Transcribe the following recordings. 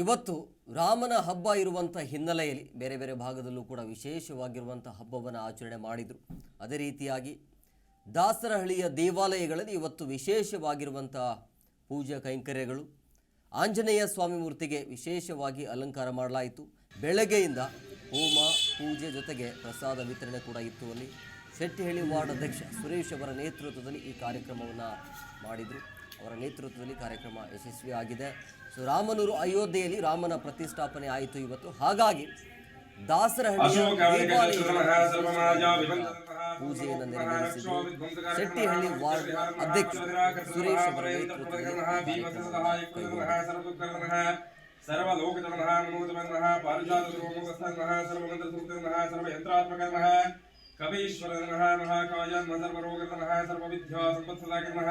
ಇವತ್ತು ರಾಮನ ಹಬ್ಬ ಇರುವಂಥ ಹಿನ್ನೆಲೆಯಲ್ಲಿ ಬೇರೆ ಬೇರೆ ಭಾಗದಲ್ಲೂ ಕೂಡ ವಿಶೇಷವಾಗಿರುವಂಥ ಹಬ್ಬವನ್ನು ಆಚರಣೆ ಮಾಡಿದರು. ಅದೇ ರೀತಿಯಾಗಿ ದಾಸರಹಳ್ಳಿಯ ದೇವಾಲಯಗಳಲ್ಲಿ ಇವತ್ತು ವಿಶೇಷವಾಗಿರುವಂಥ ಪೂಜಾ ಕೈಂಕರ್ಯಗಳು, ಆಂಜನೇಯ ಸ್ವಾಮಿ ಮೂರ್ತಿಗೆ ವಿಶೇಷವಾಗಿ ಅಲಂಕಾರ ಮಾಡಲಾಯಿತು. ಬೆಳಗ್ಗೆಯಿಂದ ಹೋಮ, ಪೂಜೆ ಜೊತೆಗೆ ಪ್ರಸಾದ ವಿತರಣೆ ಕೂಡ ಇತ್ತು ಅಲ್ಲಿ. ಶೆಟ್ಟಿಹಳ್ಳಿ ವಾರ್ಡ್ ಅಧ್ಯಕ್ಷ ಸುರೇಶ್ ಅವರ ನೇತೃತ್ವದಲ್ಲಿ ಈ ಕಾರ್ಯಕ್ರಮವನ್ನು ಮಾಡಿದರು. ಅವರ ನೇತೃತ್ವದಲ್ಲಿ ಕಾರ್ಯಕ್ರಮ ಯಶಸ್ವಿ ಆಗಿದೆ ಸೊ ರಾಮನೂರು ಅಯೋಧ್ಯೆಯಲ್ಲಿ ರಾಮನ ಪ್ರತಿಷ್ಠಾಪನೆ ಆಯಿತು ಇವತ್ತು ಹಾಗಾಗಿ ದಾಸರಹಳ್ಳಿಯ ಪೂಜೆಯನ್ನು ನೆರವೇರಿಸಿದ್ರು ಶೆಟ್ಟಿಹಳ್ಳಿ ವಾರ್ಡ್ ಅಧ್ಯಕ್ಷ ಸುರೇಶ್ ಅವರ ನೇತೃತ್ವದಲ್ಲಿ ಸರ್ವಲೋಕಜನಃ ಮನೋಜಮನಃ ಪಾರಿಜಾತನಃ ಸರ್ವಮಂತ್ರಸೂಕ್ತನಃ ಸರ್ವಯಂತ್ರಾತ್ಮಕನಃ ಕವೀಶ್ವರನಃ ಮಹಾಕಾಯನ್ ಸರ್ವರೋಗನಃ ಸರ್ವವಿದ್ಯಾ ಸಂಪತ್ಸದಾಕನಃ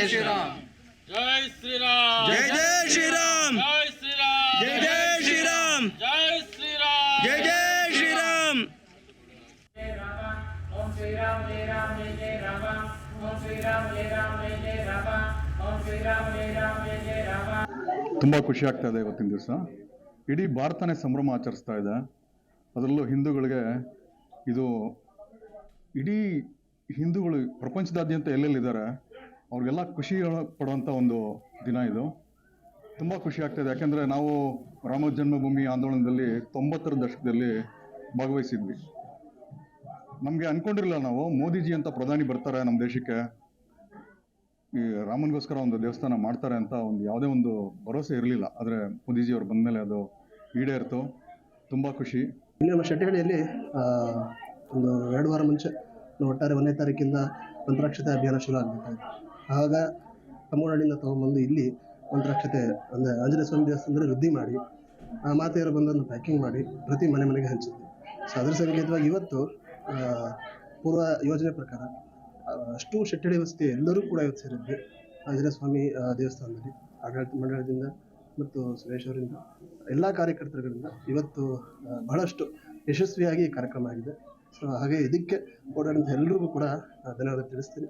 जय श्री राम जय श्री राम जय जय श्री राम जय श्री राम जय जय श्री राम जय श्री राम जय जय श्री राम ओम श्री राम जय राम जय जय राम ओम श्री राम जय राम जय जय राम ओम श्री राम जय राम जय जय राम ತುಂಬ ಖುಷಿ ಆಗ್ತಾ ಇದೆ ಇವತ್ತಿನ ದಿವಸ ಇಡೀ ಭಾರತನೇ ಸಂಭ್ರಮ ಆಚರಿಸ್ತಾ ಇದೆ ಅದರಲ್ಲೂ ಹಿಂದೂಗಳಿಗೆ ಇದು ಇಡೀ ಹಿಂದೂಗಳು ಪ್ರಪಂಚದಾದ್ಯಂತ ಎಲ್ಲೆಲ್ಲಿದ್ದಾರೆ ಅವ್ರಿಗೆಲ್ಲ ಖುಷಿ ಪಡುವಂಥ ಒಂದು ದಿನ ಇದು. ತುಂಬ ಖುಷಿ ಆಗ್ತಾ ಇದೆ. ಯಾಕೆಂದರೆ ನಾವು ರಾಮ ಜನ್ಮಭೂಮಿ ಆಂದೋಲನದಲ್ಲಿ ತೊಂಬತ್ತರ ದಶಕದಲ್ಲಿ ಭಾಗವಹಿಸಿದ್ವಿ. ನಮಗೆ ಅಂದ್ಕೊಂಡಿರಲಿಲ್ಲ ನಾವು, ಮೋದಿಜಿ ಅಂತ ಪ್ರಧಾನಿ ಬರ್ತಾರೆ ನಮ್ಮ ದೇಶಕ್ಕೆ. ಈ ರಾಮನಿಗೋಸ್ಕರ ಒಂದು ದೇವಸ್ಥಾನ ಮಾಡ್ತಾರೆ ಅಂತ ಒಂದು ಯಾವುದೇ ಒಂದು ಭರವಸೆ ಇರಲಿಲ್ಲ. ಆದರೆ ಮೋದಿಜಿ ಅವ್ರು ಬಂದಮೇಲೆ ಅದು ಈಡೇರ್ತು. ತುಂಬ ಖುಷಿ. ಇಲ್ಲಿ ನಮ್ಮ ಶೆಟ್ಟಿಹಳ್ಳಿಯಲ್ಲಿ ಒಂದು ಎರಡು ವಾರ ಮುಂಚೆ ಒಟ್ಟಾರೆ ಒಂದನೇ ತಾರೀಕಿಂದ ಮಂತ್ರಾಕ್ಷತೆ ಅಭಿಯಾನ ಶುರು ಆಗಬೇಕಾಗಿತ್ತು ಆಗ ತಮ್ಮೂರಹಳ್ಳಿಯಿಂದ ತೊಗೊಂಬಂದು ಇಲ್ಲಿ ಮಂತ್ರಾಕ್ಷತೆ ಅಂದರೆ ಆಂಜನೇಯ ಸ್ವಾಮಿ ದೇವಸ್ಥಾನದಲ್ಲಿ ವೃದ್ಧಿ ಮಾಡಿ, ಆ ಮಾತೆಯರು ಬಂದನ್ನು ಪ್ಯಾಕಿಂಗ್ ಮಾಡಿ ಪ್ರತಿ ಮನೆ ಮನೆಗೆ ಹಂಚಿದ್ವಿ. ಸೊ ಅದರ ಸಂಕೇತವಾಗಿ ಇವತ್ತು ಪೂರ್ವ ಯೋಜನೆ ಪ್ರಕಾರ ಅಷ್ಟು ಶೆಟ್ಟಡಿ ವಸತಿ ಎಲ್ಲರೂ ಕೂಡ ಇವತ್ತು ಸೇರಿದ್ವಿ ಆಂಜನೇಯ ಸ್ವಾಮಿ ದೇವಸ್ಥಾನದಲ್ಲಿ, ಆಡಳಿತ ಮಂಡಳದಿಂದ ಮತ್ತು ಸುರೇಶ್ ಅವರಿಂದ, ಎಲ್ಲ ಕಾರ್ಯಕರ್ತರುಗಳಿಂದ ಇವತ್ತು ಬಹಳಷ್ಟು ಯಶಸ್ವಿಯಾಗಿ ಕಾರ್ಯಕ್ರಮ ಆಗಿದೆ. ಸೊ ಹಾಗೆ ಇದಕ್ಕೆ ಓಡಾಡಿದಂಥ ಎಲ್ಲರಿಗೂ ಕೂಡ ಧನ್ಯವಾದ ತಿಳಿಸ್ತೀನಿ.